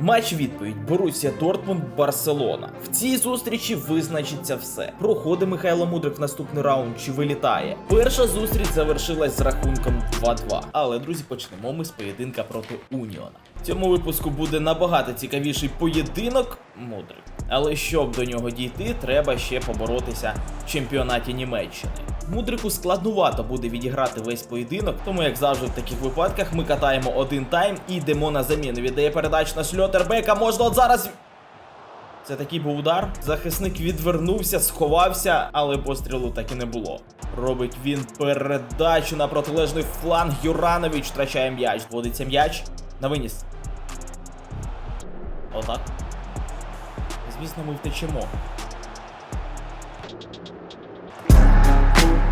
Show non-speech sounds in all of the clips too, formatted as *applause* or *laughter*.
Матч відповідь Боруся Дортмунд Барселона. В цій зустрічі визначиться все. Проходить Михайло Мудрик в наступний раунд чи вилітає. Перша зустріч завершилась з рахунком 2-2. Але друзі, почнемо ми з поєдинка проти Уніона. В цьому випуску буде набагато цікавіший поєдинок Мудрик. Але щоб до нього дійти, треба ще поборотися в чемпіонаті Німеччини. Мудрику складнувато буде відіграти весь поєдинок, тому як завжди в таких випадках ми катаємо один тайм і йдемо на заміну. Віддає передач на Шльотербека. Можна от зараз. Це такий був удар. Захисник відвернувся, сховався, але пострілу так і не було. Робить він передачу на протилежний фланг. Юранович втрачає м'яч. Вводиться м'яч на виніс. Отак. Звісно, ми втечемо.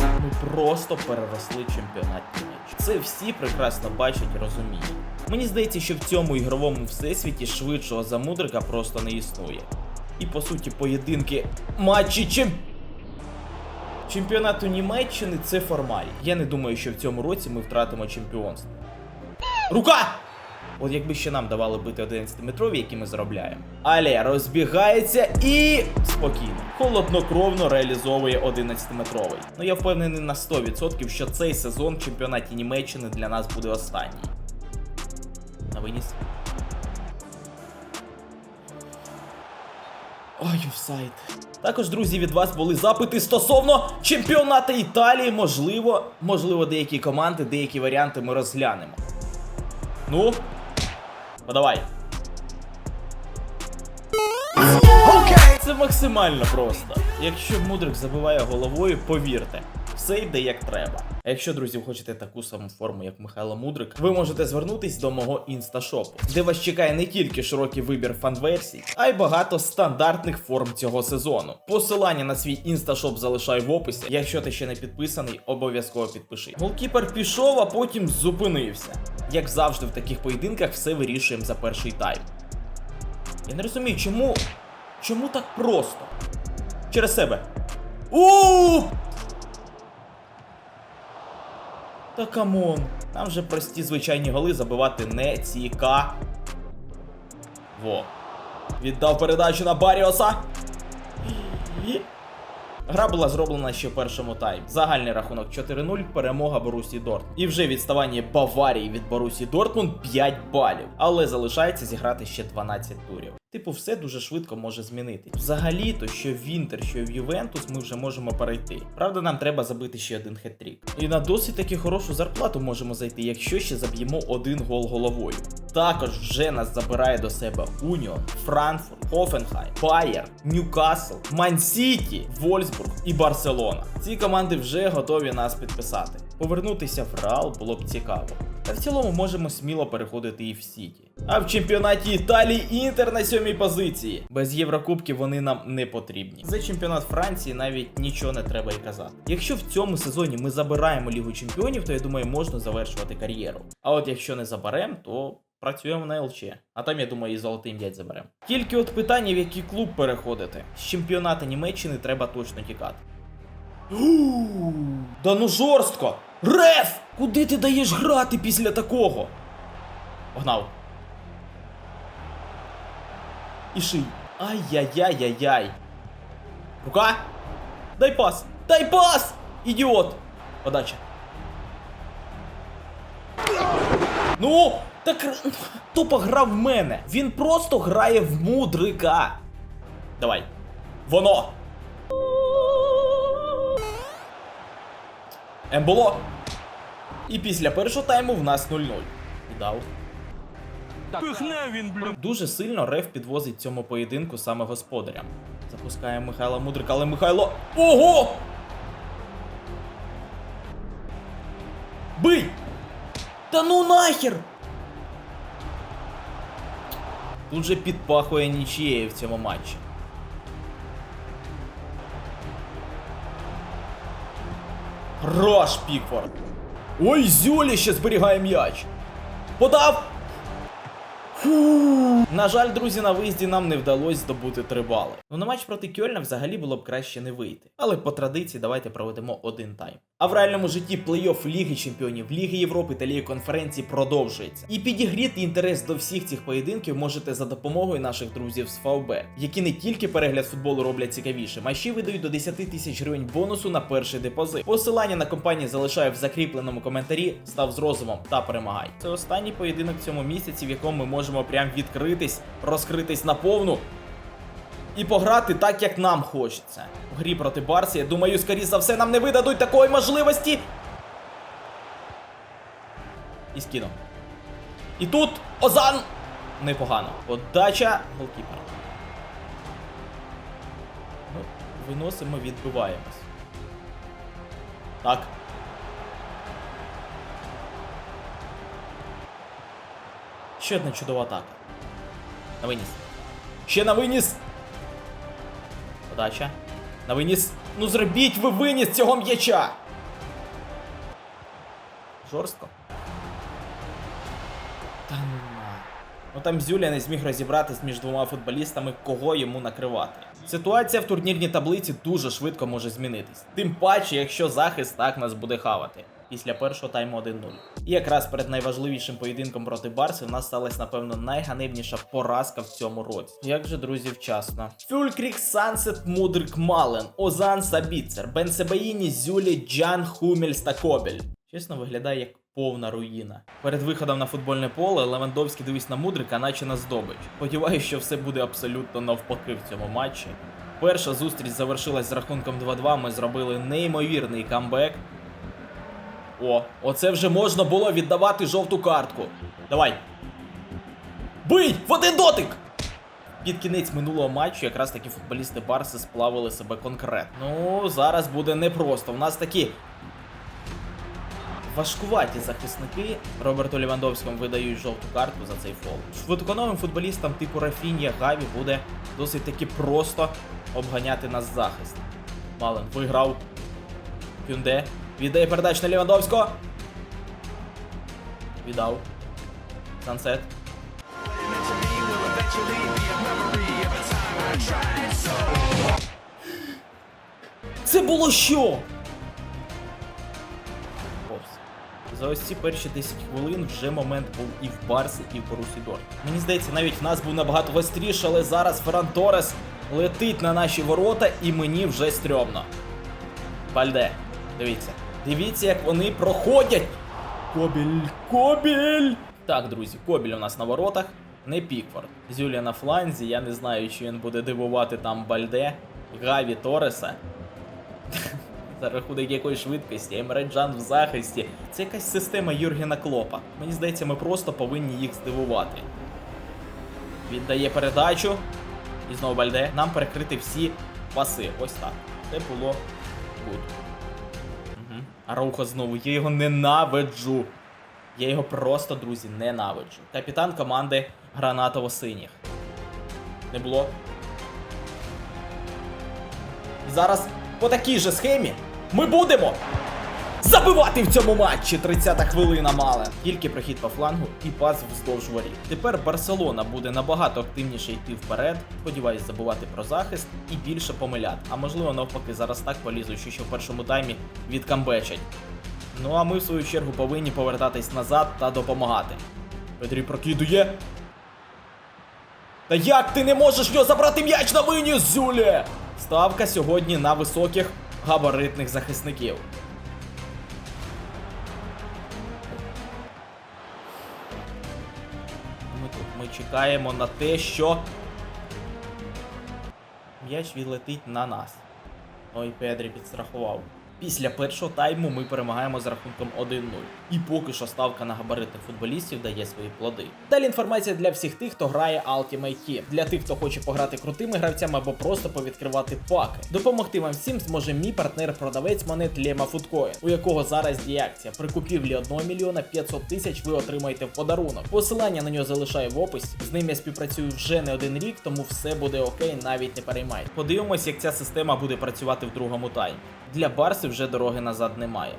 Ми просто переросли чемпіонат Німеччини. Це всі прекрасно бачать і розуміють. Мені здається, що в цьому ігровому всесвіті швидшого за мудрика просто не існує. І по суті, поєдинки матчі чем... чемпіонату Німеччини це формаль. Я не думаю, що в цьому році ми втратимо чемпіонство. Рука! От якби ще нам давали бити 11-метрові, які ми заробляємо. Але розбігається і спокійно, холоднокровно реалізовує 11-метровий. Ну я впевнений на 100%, що цей сезон в чемпіонаті Німеччини для нас буде останній. На виніс. Ой, офсайд. Також, друзі, від вас були запити стосовно чемпіоната Італії. Можливо, можливо, деякі команди, деякі варіанти ми розглянемо. Ну, подавай. Це максимально просто. Якщо мудрик забиває головою, повірте, все йде як треба. А якщо, друзі, хочете таку саму форму, як Михайло Мудрик, ви можете звернутись до мого інсташопу, де вас чекає не тільки широкий вибір фан-версій, а й багато стандартних форм цього сезону. Посилання на свій інсташоп залишаю в описі. Якщо ти ще не підписаний, обов'язково підпиши. Голкіпер пішов, а потім зупинився. Як завжди в таких поєдинках, все вирішуємо за перший тайм. Я не розумію, чому. Чому так просто? Через себе. у Та камон. Нам же прості звичайні голи забивати не ціка. Во. Віддав передачу на Баріоса. Гра була зроблена ще в першому таймі. Загальний рахунок 4-0, перемога Борусі Дорт. І вже відставання Баварії від Борусі Дортмунд 5 балів. Але залишається зіграти ще 12 турів. Типу, все дуже швидко може змінити. Взагалі-то, що в Інтер, що в Ювентус, ми вже можемо перейти. Правда, нам треба забити ще один хет-трік. І на досить таки хорошу зарплату можемо зайти, якщо ще заб'ємо один гол головою. Також вже нас забирає до себе Уніон, Франкфурт, Хофенхайм, Байер, Ньюкасл, Ман-Сіті, Вольсбург і Барселона. Ці команди вже готові нас підписати. Повернутися в Реал було б цікаво. Та в цілому можемо сміло переходити і в Сіті. А в чемпіонаті Італії Інтер на сьомій позиції. Без Єврокубків вони нам не потрібні. За чемпіонат Франції навіть нічого не треба й казати. Якщо в цьому сезоні ми забираємо Лігу Чемпіонів, то я думаю, можна завершувати кар'єру. А от якщо не заберемо, то працюємо на ЛЧ. А там, я думаю, і золотий м'яч заберемо. Тільки от питання, в який клуб переходити. З чемпіоната Німеччини треба точно тікати. Да ну жорстко! Реф! Куди ти даєш грати після такого? Погнав. І ший. Ай-яй-яй-яй-яй. Рука. Дай пас. Дай пас! Ідіот! Подача. Ну, так тупо грав в мене. Він просто грає в мудрика. Давай. Воно. Емболо. І після першого тайму в нас 0-0. Віддав. Пихне він, блін. Дуже сильно Рев підвозить цьому поєдинку саме господарям. Запускає Михайла Мудрика, але Михайло. Ого! Бий! Та ну нахер! Тут же підпахує нічією в цьому матчі. Хорош, Пікфорд! Ой, Зюлі ще зберігає м'яч! Подав! Фу. На жаль, друзі, на виїзді нам не вдалося здобути три бали. Ну на матч проти Кьольна взагалі було б краще не вийти. Але по традиції давайте проведемо один тайм. А в реальному житті плей-офф Ліги Чемпіонів, Ліги Європи та Ліги конференції продовжується. І підігріти інтерес до всіх цих поєдинків можете за допомогою наших друзів з ФАВБ, які не тільки перегляд футболу роблять цікавішим, а ще видають до 10 тисяч гривень бонусу на перший депозит. Посилання на компанію залишаю в закріпленому коментарі. Став з розумом та перемагай. Це останній поєдинок в цьому місяці, в якому ми можемо прям відкритись, розкритись наповну і пограти так, як нам хочеться. В грі проти Барсі, я думаю, скоріше за все, нам не видадуть такої можливості. І скинув. І тут Озан! Непогано. Подача голкіпера. Ну, виносимо, відбиваємось. Так. Ще одна чудова атака. На виніс. Ще на виніс. Подача. На виніс. Ну зробіть ви виніс цього м'яча. Жорстко. Та ну. Там Зюля не зміг розібратись між двома футболістами, кого йому накривати. Ситуація в турнірній таблиці дуже швидко може змінитись. Тим паче, якщо захист так нас буде хавати. Після першого тайму 1-0. І якраз перед найважливішим поєдинком проти Барси в нас сталася, напевно, найганебніша поразка в цьому році. Як же, друзі, вчасно. Фюлькрік, Сансет, Мудрик, Мален, Озан, Сабіцер, Бенсебаїні, Зюлі, Джан, Хумельс та Кобель. Чесно, виглядає як повна руїна. Перед виходом на футбольне поле Левандовський дивись на Мудрика, наче на здобич. Сподіваюсь, що все буде абсолютно навпаки в цьому матчі. Перша зустріч завершилась з рахунком 2-2. Ми зробили неймовірний камбек. О, оце вже можна було віддавати жовту картку. Давай. Бий! В один дотик! Під кінець минулого матчу якраз такі футболісти Барси сплавили себе конкретно. Ну, зараз буде непросто. У нас такі важкуваті захисники Роберту Лівандовському видають жовту картку за цей фол. Швидконовим футболістам типу Рафінія Гаві буде досить таки просто обганяти нас захист. Мален виграв. Кюнде. Віддає передач на Лівандовського. Віддав. Сансет. Це було що? За ось ці перші 10 хвилин вже момент був і в Барсі, і в Борусі Дорт. Мені здається, навіть в нас був набагато гостріше, але зараз Ферран Торес летить на наші ворота, і мені вже стрьомно. Бальде, дивіться. Дивіться, як вони проходять. Кобіль, Кобіль! Так, друзі, Кобіль у нас на воротах, не Пікфорд. Зюля на фланзі, я не знаю, чи він буде дивувати там Бальде, Гаві Тореса. *laughs* За рахунок якої швидкості, Емре Джан в захисті. Це якась система Юргена Клопа. Мені здається, ми просто повинні їх здивувати. Віддає передачу. І знову Бальде. Нам перекрити всі паси. Ось так. Це було гуд. Араухо знову. Я його ненавиджу. Я його просто, друзі, ненавиджу. Капітан команди гранатово-синіх. Не було. Зараз по такій же схемі ми будемо забивати в цьому матчі 30-та хвилина мала. Тільки прохід по флангу і пас вздовж воріт. Тепер Барселона буде набагато активніше йти вперед. Сподіваюсь, забувати про захист і більше помиляти. А можливо, навпаки, зараз так полізуть, що ще в першому таймі відкамбечать. Ну а ми в свою чергу повинні повертатись назад та допомагати. Педрі прокидує. Та як ти не можеш в нього забрати м'яч на виніс, Зюлє? Ставка сьогодні на високих габаритних захисників. Чекаємо на те, що м'яч відлетить на нас. Ой, Педрі підстрахував. Після першого тайму ми перемагаємо з рахунком 1-0. І поки що ставка на габаритних футболістів дає свої плоди. Далі інформація для всіх тих, хто грає Ultimate Team. Для тих, хто хоче пограти крутими гравцями або просто повідкривати паки. Допомогти вам всім зможе мій партнер-продавець монет Lema Foodcoin, у якого зараз діє акція. При купівлі 1 мільйона 500 тисяч ви отримаєте в подарунок. Посилання на нього залишаю в описі. З ним я співпрацюю вже не один рік, тому все буде окей, навіть не переймайте. Подивимось, як ця система буде працювати в другому таймі. Для Барси вже дороги назад немає.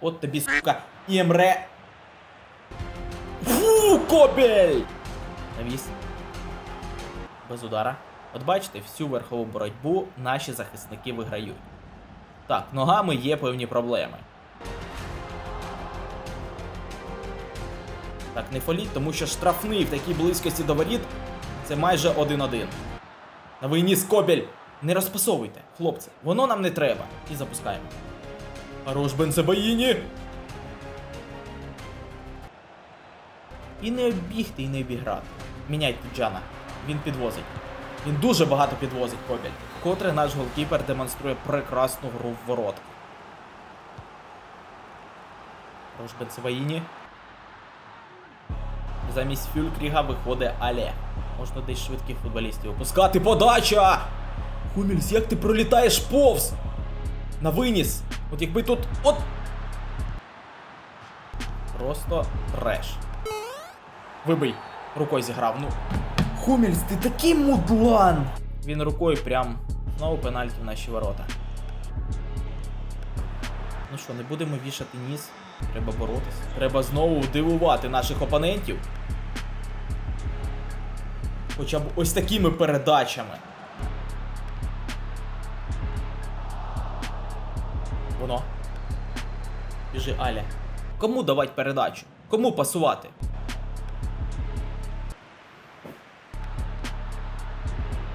От тобі, сука, і Емре. Фу, Кобель! Навіс. Без удара. От бачите, всю верхову боротьбу наші захисники виграють. Так, ногами є певні проблеми. Так, не фоліть, тому що штрафний в такій близькості до воріт це майже 1-1. На війні Скобель! Не розпасовуйте, хлопці, воно нам не треба. І запускаємо. Хорош Бензебаїні! І не оббігти, і не обіграти. Міняйте Джана. Він підвозить. Він дуже багато підвозить Кобель. Котре наш голкіпер демонструє прекрасну гру в воротки. Хорош Бензебаїні. Замість Фюлькріга виходить Але. Можна десь швидких футболістів опускати. Подача! Хумільс, як ти пролітаєш повз? На виніс. От якби тут. От. Просто треш. Вибий. Рукою зіграв. Ну. Хумільс, ти такий мудлан! Він рукою прям знову пенальті в наші ворота. Ну що, не будемо вішати ніс. Треба боротися. Треба знову дивувати наших опонентів. Хоча б ось такими передачами. Біжи, Аля. Кому давати передачу? Кому пасувати?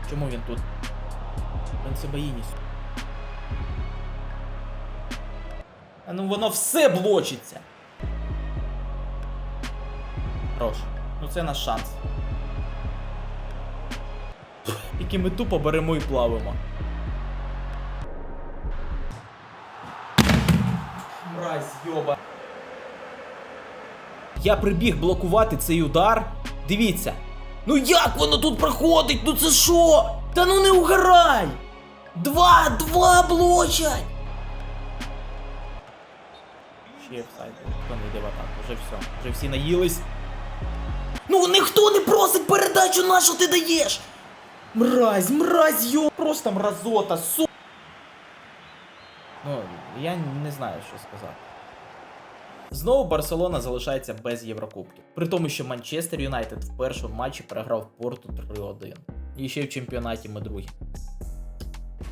Чому він тут? Він це боїніс. А ну воно все блочиться. Хорош. Ну це наш шанс. Який ми тупо беремо і плавимо. Мразь, йоба. Я прибіг блокувати цей удар. Дивіться. Ну як воно тут проходить? Ну це що? Та ну не угорай! Два, два блочать! Ще офсайд, хто не йде в атаку, вже все, вже всі наїлись. Ну ніхто не просить передачу на що ти даєш! Мразь, мразь, йо! Просто мразота, су. Ну, я не знаю, що сказати. Знову Барселона залишається без Єврокубків. При тому, що Манчестер Юнайтед в першому матчі програв Порту 3-1. І ще в чемпіонаті ми другі.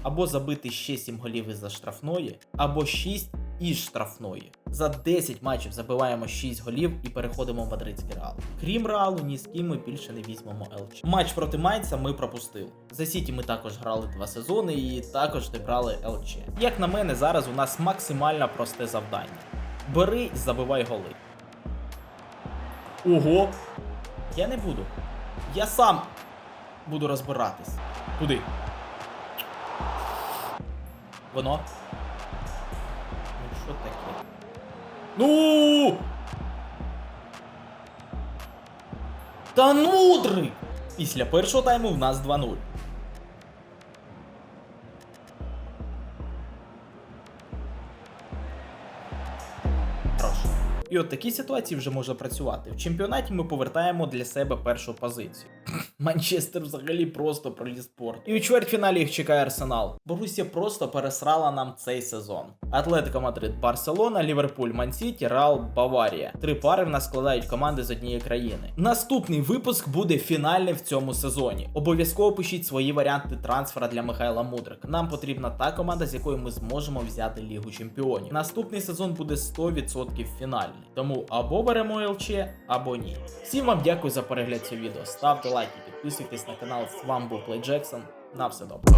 Або забити ще 7 голів із-за штрафної, або 6 із штрафної. За 10 матчів забиваємо 6 голів і переходимо в мадридський реал. Крім реалу, ні з ким ми більше не візьмемо ЛЧ. Матч проти Майнца ми пропустили. За Сіті ми також грали два сезони і також не брали ЛЧ. Як на мене, зараз у нас максимально просте завдання. Бери і забивай голи. Ого! Я не буду. Я сам буду розбиратись. Куди? Воно. Ну що таке? Ну! Та мудрий! Після першого тайму в нас 2-0. І от такі ситуації вже можна працювати. В чемпіонаті ми повертаємо для себе першу позицію. *laughs* Манчестер взагалі просто проліз спорт. І у чвертьфіналі їх чекає Арсенал. Борусія просто пересрала нам цей сезон. Атлетико Мадрид, Барселона, Ліверпуль, Мансіті, Реал, Баварія. Три пари в нас складають команди з однієї країни. Наступний випуск буде фінальний в цьому сезоні. Обов'язково пишіть свої варіанти трансфера для Михайла Мудрика. Нам потрібна та команда, з якою ми зможемо взяти Лігу Чемпіонів. Наступний сезон буде 100% фінальний. Тому або беремо ЛЧ, або ні. Всім вам дякую за перегляд цього відео. Ставте лайки, підписуйтесь на канал. З вами був Плей Джексон. На все добре.